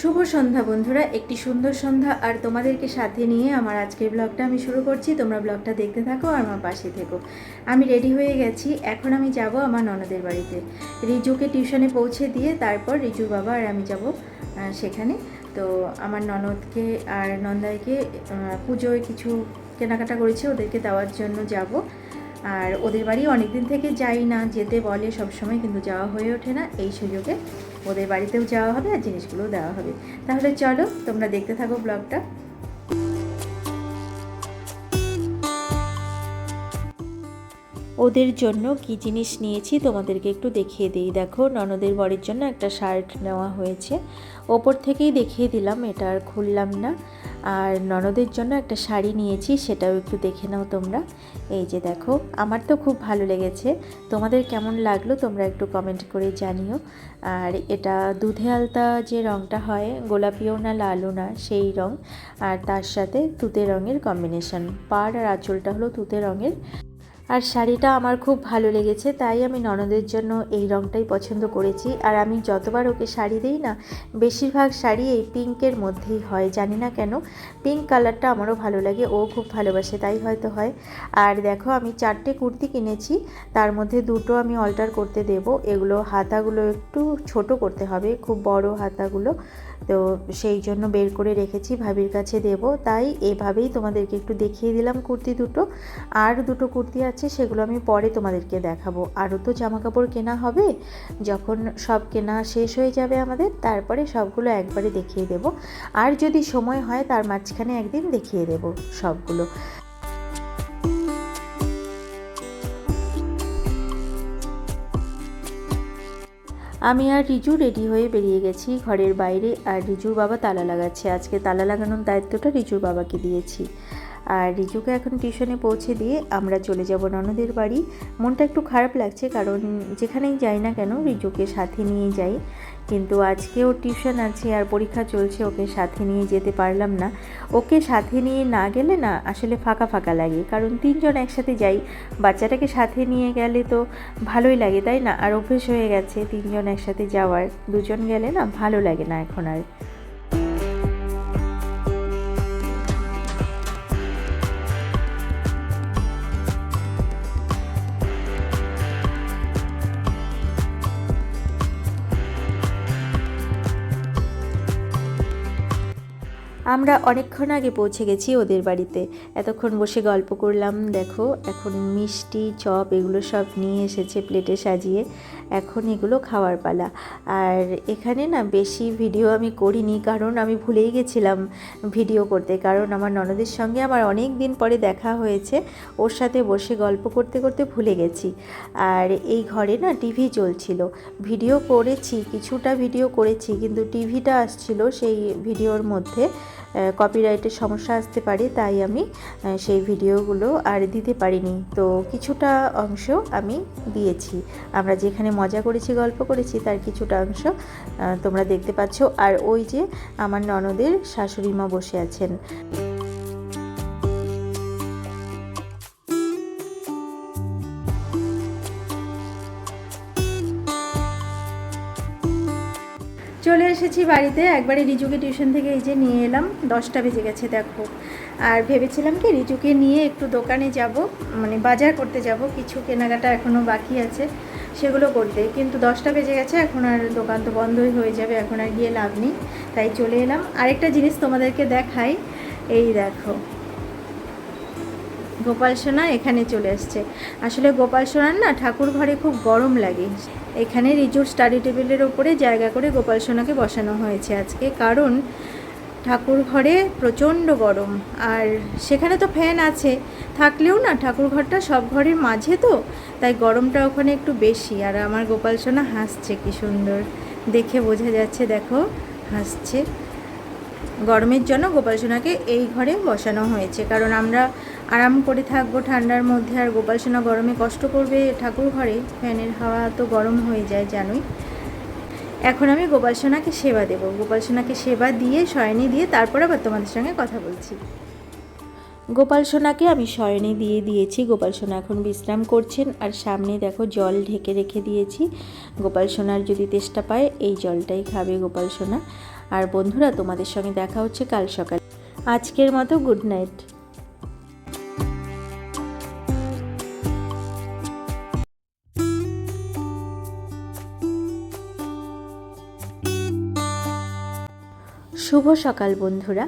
শুভ সন্ধ্যা বন্ধুরা, একটি সুন্দর সন্ধ্যা আর তোমাদেরকে সাথে নিয়ে আমার আজকের ব্লগটা আমি শুরু করছি। তোমরা ব্লগটা দেখতে থাকো আর আমার পাশে থেকো। আমি রেডি হয়ে গেছি। এখন আমি যাব আমার ননদের বাড়িতে। রিজুকে টিউশনে পৌঁছে দিয়ে তারপর রিজুর বাবা আর আমি যাব সেখানে। তো আমার ননদকে আর নন্দাইকে পুজোয় কিছু কেনাকাটা করেছে, ওদেরকে দেওয়ার জন্য যাব। আর ওদের বাড়ি অনেক দিন থেকে যাই না, যেতে বলে সব সময় কিন্তু যাওয়া হয়ে ওঠে না। এই সুযোগে ওদের বাড়িতেও যাওয়া হবে আর জিনিসগুলোও দেওয়া হবে। তাহলে চলো, তোমরা দেখতে থাকো ব্লগটা। ওদের জন্য কি জিনিস নিয়েছি তোমাদেরকে একটু দেখিয়ে দিই। দেখো, ননদের বরের জন্য একটা শার্ট নেওয়া হয়েছে। ওপর থেকেই দেখিয়ে দিলাম, এটা আর খুললাম না। আর ননদের জন্য একটা শাড়ি নিয়েছি, সেটাও একটু দেখে নাও তোমরা। এই যে দেখো, আমার তো খুব ভালো লেগেছে। তোমাদের কেমন লাগল তোমরা একটু কমেন্ট করে জানিও। আর এটা দুধে আলতা যে রঙটা হয়, গোলাপিও না লালও না, সেই রঙ আর তার সাথে তুতে রঙের কম্বিনেশন পাড় আর আঁচলটা হলো তুতে রঙের। আর শাড়িটা আমার খুব ভালো লেগেছে, তাই আমি ননদের জন্য এই রঙটাই পছন্দ করেছি। আর আমি যতবার ওকে শাড়ি দিই না, বেশিরভাগ শাড়ি এই পিঙ্কের মধ্যেই হয়, জানি না কেন। পিঙ্ক কালারটা আমারও ভালো লাগে, ও খুব ভালোবাসে, তাই হয়তো হয়। আর দেখো, আমি চারটে কুর্তি কিনেছি, তার মধ্যে দুটো আমি অল্টার করতে দেব। এগুলো হাতাগুলো একটু ছোট করতে হবে, খুব বড় হাতাগুলো। তো সেই জন্য বের করে রেখেছি, ভাবির কাছে দেব। তাই এভাবেই তোমাদেরকে একটু দেখিয়ে দিলাম কুর্তি দুটো। আর দুটো কুর্তি আছে সেগুলো আমি পরে তোমাদেরকে দেখাবো। আরও তো জামা কাপড় কেনা হবে। যখন সব কেনা শেষ হয়ে যাবে আমাদের, তারপরে সবগুলো একবারে দেখিয়ে দেব। আর যদি সময় হয়, তার মাঝখানে একদিন দেখিয়ে দেব সবগুলো। আমি আর রিজু রেডি হয়ে বেরিয়ে গেছি ঘরের বাইরে, আর রিজুর বাবা তালা লাগাচ্ছে। আজকে তালা লাগানোর দায়িত্বটা রিজুর বাবাকে দিয়েছি। আর রিজুকে এখন টিউশনে পৌঁছে দিয়ে আমরা চলে যাব ননদের বাড়ি। মনটা একটু খারাপ লাগছে কারণ যেখানেই যাই না কেন রিজুকে সাথে নিয়ে যাই। কিন্তু আজকে ওর টিউশন আছে আর পরীক্ষা চলছে, ওকে সাথে নিয়ে যেতে পারলাম না। ওকে সাথে নিয়ে না গেলে না আসলে ফাঁকা ফাঁকা লাগে, কারণ তিনজন একসাথে যাই, বাচ্চাটাকে সাথে নিয়ে গেলে তো ভালোই লাগে, তাই না? আর অভ্যেস হয়ে গেছে তিনজন একসাথে যাওয়ার। দুজন গেলে না ভালো লাগে না এখন আর। আমরা অনেকক্ষণ আগে পৌঁছে গেছি ওদের বাড়িতে। এতক্ষণ বসে গল্প করলাম, দেখো, এখন মিষ্টি, চপ এগুলো সব নিয়ে এসেছে প্লেটে সাজিয়ে। এখন এগুলো খাওয়ার পালা। আর এখানে না বেশি ভিডিও আমি করিনি, কারণ আমি ভুলেই গেছিলাম ভিডিও করতে। কারণ আমার ননদের সঙ্গে আমার অনেক দিন পরে দেখা হয়েছে, ওর সাথে বসে গল্প করতে করতে ভুলে গেছি। আর এই ঘরে না টিভি চলছিল। ভিডিও করেছি, কিছুটা ভিডিও করেছি, কিন্তু টিভিটা আসছিল সেই ভিডিওর মধ্যে। কপিরাইটের সমস্যা আসতে পারে, তাই আমি সেই ভিডিওগুলো আর দিতে পারিনি। তো কিছুটা অংশ আমি দিয়েছি। আমরা যেখানে মজা করেছি, গল্প করেছি, তার কিছুটা অংশ তোমরা দেখতে পাচ্ছ। আর ওই যে আমার ননদের শাশুড়ি মা বসে আছেন। চলে এসেছি বাড়িতে। একবারে রিজুকে টিউশন থেকে এই যে নিয়ে এলাম। দশটা বেজে গেছে, দেখো। আর ভেবেছিলাম কি, রিজুকে নিয়ে একটু দোকানে যাব মানে বাজার করতে যাব। কিছু কেনাকাটা এখনও বাকি আছে, সেগুলো করতে। কিন্তু দশটা বেজে গেছে, এখন আর দোকান তো বন্ধই হয়ে যাবে, এখন আর গিয়ে লাভ নেই। তাই চলে এলাম। আরেকটা জিনিস তোমাদেরকে দেখাই, এই দেখো। গোপাল সোনা এখানে চলে এসছে। আসলে গোপাল সোনার না ঠাকুর ঘরে খুব গরম লাগে। এখানে রিজুর স্টাডি টেবিলের ওপরে জায়গা করে গোপাল সোনাকে বসানো হয়েছে আজকে। কারণ ঠাকুর ঘরে প্রচণ্ড গরম। আর সেখানে তো ফ্যান আছে। থাকলেও না ঠাকুর ঘরটা সব ঘরের মাঝে তো। তাই গরমটা ওখানে একটু বেশি। আর আমার গোপাল সোনা হাসছে, কি সুন্দর। দেখে বোঝা যাচ্ছে, দেখো, হাসছে। গরমের জন্য গোপাল সোনাকে এই ঘরে বসানো হয়েছে। কারণ আমরা আরাম করে থাকব ঠান্ডার মধ্যে, আর গোপাল সোনা গরমে কষ্ট করবে ঠাকুর ঘরে। ফ্যানের হাওয়া তো গরম হয়ে যায়, জানোই। এখন আমি গোপাল সোনাকে সেবা দেবো। গোপাল সোনাকে সেবা দিয়ে, শয়নি দিয়ে, তারপর আবার তোমাদের সঙ্গে কথা বলছি। গোপাল সোনাকে আমি শয়নে দিয়ে দিয়েছি। গোপাল সোনা এখন বিশ্রাম করছেন, আর সামনে দেখো জল ঢেকে রেখে দিয়েছি। গোপাল সোনার যদি তেষ্টা পায়, এই জলটাই খাবে গোপাল সোনা। আর বন্ধুরা তোমাদের সঙ্গে দেখা হচ্ছে কাল সকাল। আজকের মতো গুড নাইট। শুভ সকাল বন্ধুরা।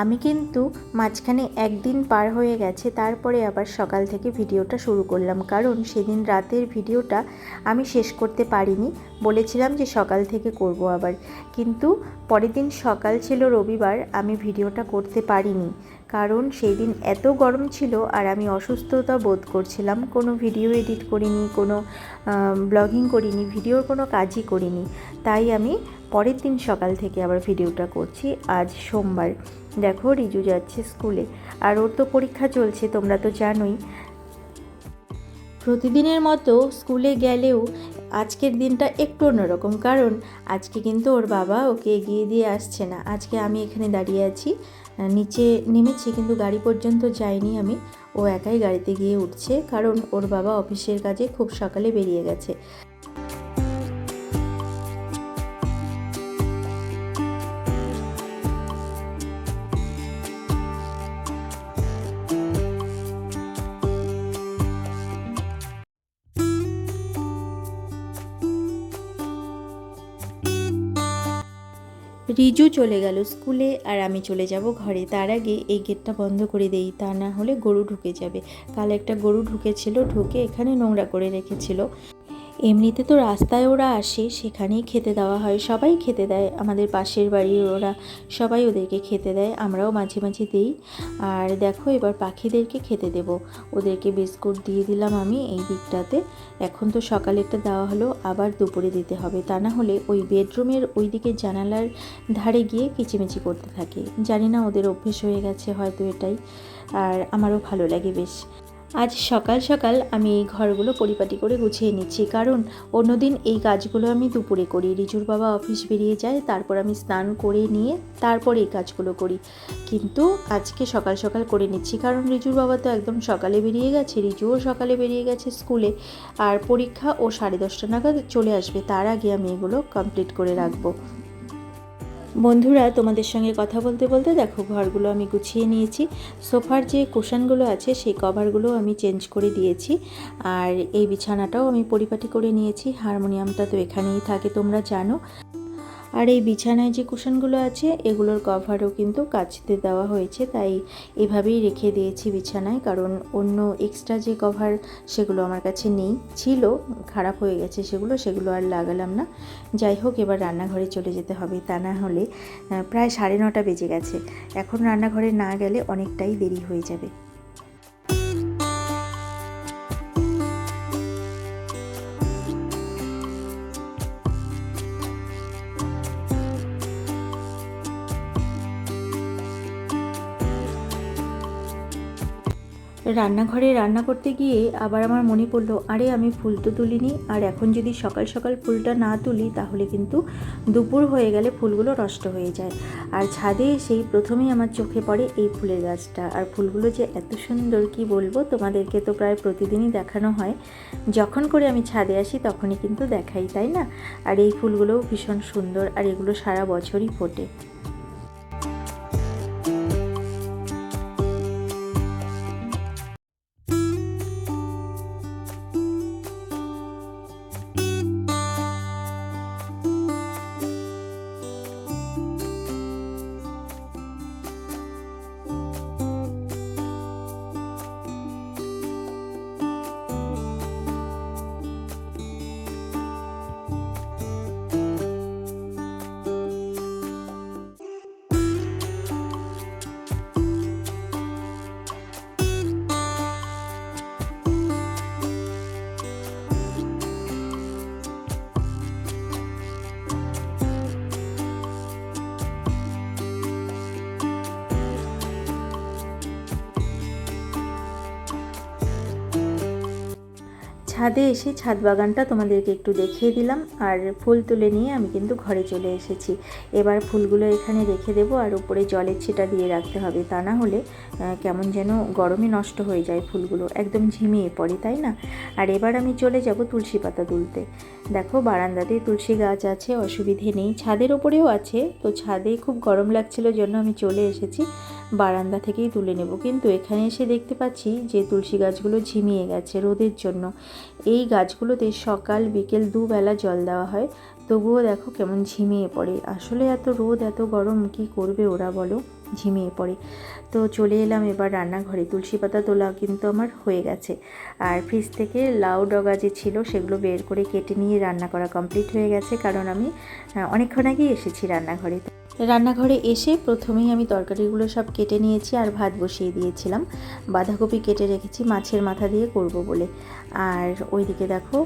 আমি কিন্তু মাঝখানে একদিন পার হয়ে গেছে, তারপরে আবার সকাল থেকে ভিডিওটা শুরু করলাম। কারণ সেদিন রাতের ভিডিওটা আমি শেষ করতে পারিনি, বলেছিলাম যে সকাল থেকে করব আবার। কিন্তু পরের দিন সকাল ছিল রবিবার, আমি ভিডিওটা করতে পারিনি। কারণ সেই দিন এত গরম ছিল আর আমি অসুস্থতা বোধ করছিলাম। কোনো ভিডিও এডিট করিনি, কোনো ব্লগিং করিনি, ভিডিওর কোনো কাজই করিনি। তাই আমি পরের দিন সকাল থেকে আবার ভিডিওটা করছি, আজ সোমবার। দেখো, রিজু যাচ্ছে স্কুলে। আর ওর তো পরীক্ষা চলছে, তোমরা তো জানোই। প্রতিদিনের মতো স্কুলে গেলেও আজকের দিনটা একটু অন্যরকম। কারণ আজকে কিন্তু ওর বাবা ওকে এগিয়ে দিয়ে আসছে না। আজকে আমি এখানে দাঁড়িয়ে আছি, নিচে নেমেছি, কিন্তু গাড়ি পর্যন্ত যাইনি আমি। ও একাই গাড়িতে গিয়ে উঠছে, কারণ ওর বাবা অফিসের কাজে খুব সকালে বেরিয়ে গেছে। রিজু চলে গেল স্কুলে আর আমি চলে যাব ঘরে। তার আগে এই গেটটা বন্ধ করে দেই, তা না হলে গরু ঢুকে যাবে। কাল একটা গরু ঢুকেছিল, ঢুকে এখানে নোংরা করে রেখেছিল। এমনিতে তো রাস্তায় ওরা আসে, সেখানেই খেতে দেওয়া হয়। সবাই খেতে দেয়, আমাদের পাশের বাড়ির ওরা সবাই ওদেরকে খেতে দেয়, আমরাও মাঝে মাঝে দিই। আর দেখো, এবার পাখিদেরকে খেতে দেব। ওদেরকে বিস্কুট দিয়ে দিলাম আমি এই দিকটাতে। এখন তো সকালেরটা দেওয়া হলো, আবার দুপুরে দিতে হবে। তা না হলে ওই বেডরুমের ওই দিকে জানালার ধারে গিয়ে কিচিমিচি করতে থাকে। জানি না ওদের অভ্যেস হয়ে গেছে হয়তো এটাই। আর আমারও ভালো লাগে বেশ। আজ সকাল সকাল আমি এই ঘরগুলো পরিপাটি করে গুছিয়ে নিচ্ছি, কারণ অন্যদিন এই কাজগুলো আমি দুপুরে করি। রিজুর বাবা অফিস বেরিয়ে যায়, তারপর আমি স্নান করে নিয়ে তারপর এই কাজগুলো করি। কিন্তু আজকে সকাল সকাল করে নিচ্ছি, কারণ রিজুর বাবা তো একদম সকালে বেরিয়ে গেছে, রিজুও সকালে বেরিয়ে গেছে স্কুলে, আর পরীক্ষা ও সাড়ে দশটা নাগাদ চলে আসবে, তার আগে আমি এগুলো কমপ্লিট করে রাখব। বন্ধুরা, তোমাদের সঙ্গে কথা বলতে বলতে দেখো, ঘরগুলো আমি গুছিয়ে নিয়েছি। সোফার যে কোশানগুলো আছে, সেই কভারগুলো আমি চেঞ্জ করে দিয়েছি। আর এই বিছানাটাও আমি পরিপাটি করে নিয়েছি। হারমোনিয়ামটা তো এখানেই থাকে, তোমরা জানো। আর এই বিছানায় যে কুশনগুলো আছে, এগুলোর কভারও কিন্তু কাচতে দেওয়া হয়েছে, তাই এভাবেই রেখে দিয়েছি বিছানায়, কারণ অন্য এক্সট্রা যে কভার সেগুলো আমার কাছে নেই, ছিল, খারাপ হয়ে গেছে সেগুলো সেগুলো আর লাগালাম না। যাই হোক, এবার রান্নাঘরে চলে যেতে হবে, তা না হলে প্রায় সাড়ে নটা বেজে গেছে। এখন রান্নাঘরে না গেলে অনেকটাই দেরি হয়ে যাবে। রান্নাঘরে রান্না করতে গিয়ে আবার আমার মনে পড়ল, আরে, আমি ফুল তো তুলিনি। আর এখন যদি সকাল সকাল ফুলটা না তুলি, তাহলে কিন্তু দুপুর হয়ে গেলে ফুলগুলো নষ্ট হয়ে যায়। আর ছাদে সেই প্রথমেই আমার চোখে পড়ে এই ফুলের গাছটা। আর ফুলগুলো যে এত সুন্দর, কি বলব? তোমাদেরকে তো প্রায় প্রতিদিনই দেখানো হয়। যখন করে আমি ছাদে আসি, তখনই কিন্তু দেখাই, তাই না? আর এই ফুলগুলোও ভীষণ সুন্দর, আর এগুলো সারা বছরই ফোটে। ছাদে এসে ছাদ বাগানটা তোমাদেরকে একটু দেখিয়ে দিলাম। আর ফুল তুলে নিয়ে আমি কিন্তু ঘরে চলে এসেছি। এবার ফুলগুলো এখানে রেখে দেবো আর উপরে জলের ছিটা দিয়ে রাখতে হবে। তা না হলে কেমন যেন গরমে নষ্ট হয়ে যায় ফুলগুলো। একদম ঝিমিয়ে পড়ে, তাই না? আর এবার আমি চলে যাব তুলসী পাতা তুলতে। দেখো বারান্দাতে তুলসী গাছ আছে, অসুবিধে নেই। ছাদের ওপরেও আছে, তো ছাদে খুব গরম লাগছিল, জন্য আমি চলে এসেছি। বারান্দা থেকেই তুলে নেব। কিন্তু এখানে এসে দেখতে পাচ্ছি যে তুলসী গাছগুলো ঝিমিয়ে গেছে রোদের জন্য। এই গাছগুলোতে সকাল, বিকেল দুবেলা জল দেওয়া হয়। তবুও দেখো কেমন ঝিমিয়ে পড়ে। আসলে এত রোদ, এত গরম, কি করবে ওরা বলো? ঝিমিয়ে পড়ে। তো চলে এলাম এবার রান্নাঘরে। তুলসী পাতা তোলা কিন্তু আমার হয়ে গেছে। আর ফ্রিজ থেকে লাউ ডগা যে ছিল সেগুলো বের করে কেটে নিয়ে রান্না করা কমপ্লিট হয়ে গেছে। কারণ আমি অনেকক্ষণ আগেই এসেছি রান্নাঘরে। রান্নাঘরে এসে প্রথমেই আমি তরকারিগুলো সব কেটে নিয়েছি আর ভাত বসিয়ে দিয়েছিলাম। বাঁধাকপি কেটে রেখেছি, মাছের মাথা দিয়ে করব বলে। আর ওইদিকে দেখো,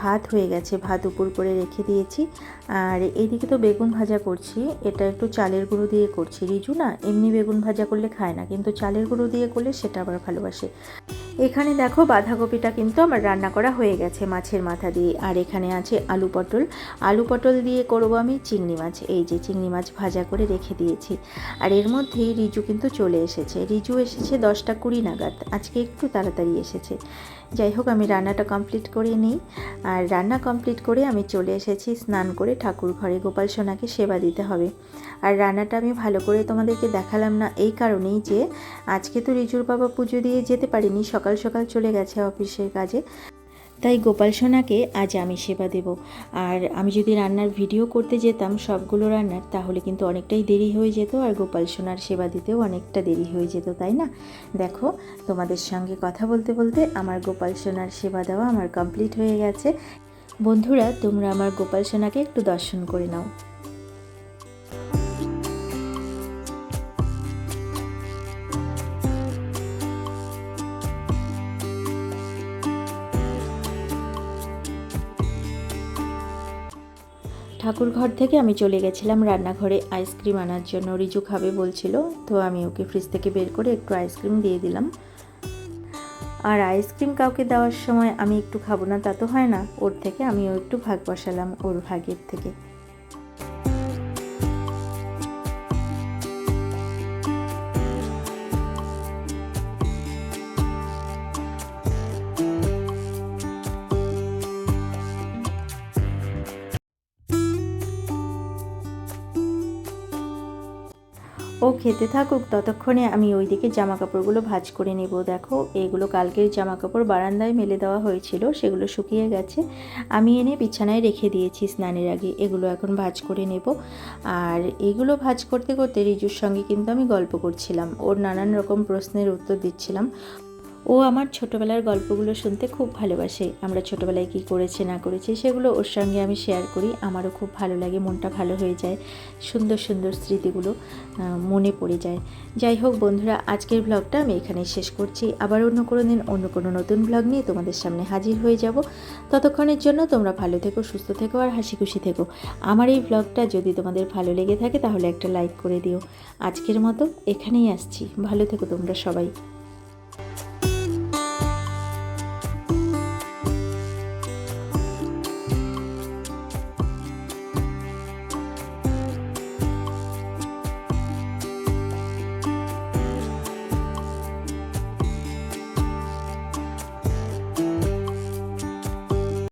ভাত হয়ে গেছে, ভাত উপর করে রেখে দিয়েছি। আর এইদিকে তো বেগুন ভাজা করছি, এটা একটু চালের গুঁড়ো দিয়ে করছি। রিজু না এমনি বেগুন ভাজা করলে খায় না, কিন্তু চালের গুঁড়ো দিয়ে করলে সেটা আবার ভালোবাসে। এখানে দেখো বাঁধাকপিটা কিন্তু আমার রান্না করা হয়ে গেছে মাছের মাথা দিয়ে। আর এখানে আছে আলু পটল। আলু পটল দিয়ে করব আমি চিংড়ি মাছ। এই যে চিংড়ি মাছ ভাজা করে রেখে দিয়েছি। আর এর মধ্যেই রিজু কিন্তু চলে এসেছে। রিজু এসেছে দশটা কুড়ি নাগাদ। আজকে একটু তাড়াতাড়ি এসেছে। যাই হোক, আমি রান্নাটা কমপ্লিট করে নিই। আর রান্না কমপ্লিট করে আমি চলে এসেছি স্নান করে ঠাকুর ঘরে। গোপাল সোনাকে সেবা দিতে হবে। আর রান্নাটা আমি ভালো করে তোমাদেরকে দেখালাম না। এই কারণেই যে আজকে তো রিজুর বাবা পুজো দিয়ে যেতে পারিনি সকাল সকাল চলে গেছে অফিসের কাজে। তাই গোপাল সোনাকে আজ আমি সেবা দেব। আর আমি যদি রান্নার ভিডিও করতে যেতাম সবগুলো রান্নার, তাহলে কিন্তু অনেকটাই দেরি হয়ে যেত আর গোপাল সোনার সেবা দিতেও অনেকটা দেরি হয়ে যেত, তাই না? দেখো, তোমাদের সঙ্গে কথা বলতে বলতে আমার গোপাল সোনার সেবা দেওয়া আমার কমপ্লিট হয়ে গেছে। বন্ধুরা, তোমরা আমার গোপাল সোনাকে একটু দর্শন করে নাও। ঠাকুর ঘর থেকে আমি চলে গেছিলাম রান্নাঘরে আইসক্রিম আনার জন্য। রিজু খাবে বলছিল, তো আমি ওকে ফ্রিজ থেকে বের করে একটু আইসক্রিম দিয়ে দিলাম। আর আইসক্রিম কাউকে দেওয়ার সময় আমি একটু খাব না, তা তো হয় না। ওর থেকে আমিও একটু ভাগ বসালাম, ওর ভাগের থেকে। ও খেতে থাকুক, ততক্ষণে আমি ওইদিকে জামা কাপড়গুলো ভাজ করে নেব। দেখো, এগুলো কালকের জামা কাপড় বারান্দায় মেলে দেওয়া হয়েছিল, সেগুলো শুকিয়ে গেছে। আমি এনে বিছানায় রেখে দিয়েছি স্নানের আগে, এগুলো এখন ভাজ করে নেব। আর এগুলো ভাজ করতে করতে রিজুর সঙ্গে কিন্তু আমি গল্প করছিলাম। ওর নানান রকম প্রশ্নের উত্তর দিচ্ছিলাম। ও আমার ছোটোবেলার গল্পগুলো শুনতে খুব ভালোবাসে। আমরা ছোটোবেলায় কী করেছে, না করেছে, সেগুলো ওর সঙ্গে আমি শেয়ার করি। আমারও খুব ভালো লাগে, মনটা ভালো হয়ে যায়, সুন্দর সুন্দর স্মৃতিগুলো মনে পড়ে যায়। যাই হোক বন্ধুরা, আজকের ব্লগটা আমি এখানেই শেষ করছি। আবার অন্য কোনো দিন, অন্য কোনো নতুন ব্লগ নিয়ে তোমাদের সামনে হাজির হয়ে যাব। ততক্ষণের জন্য তোমরা ভালো থেকো, সুস্থ থেকো আর হাসি খুশি থেকো। আমার এই ব্লগটা যদি তোমাদের ভালো লেগে থাকে, তাহলে একটা লাইক করে দিও। আজকের মতো এখানেই আসছি। ভালো থেকো তোমরা সবাই।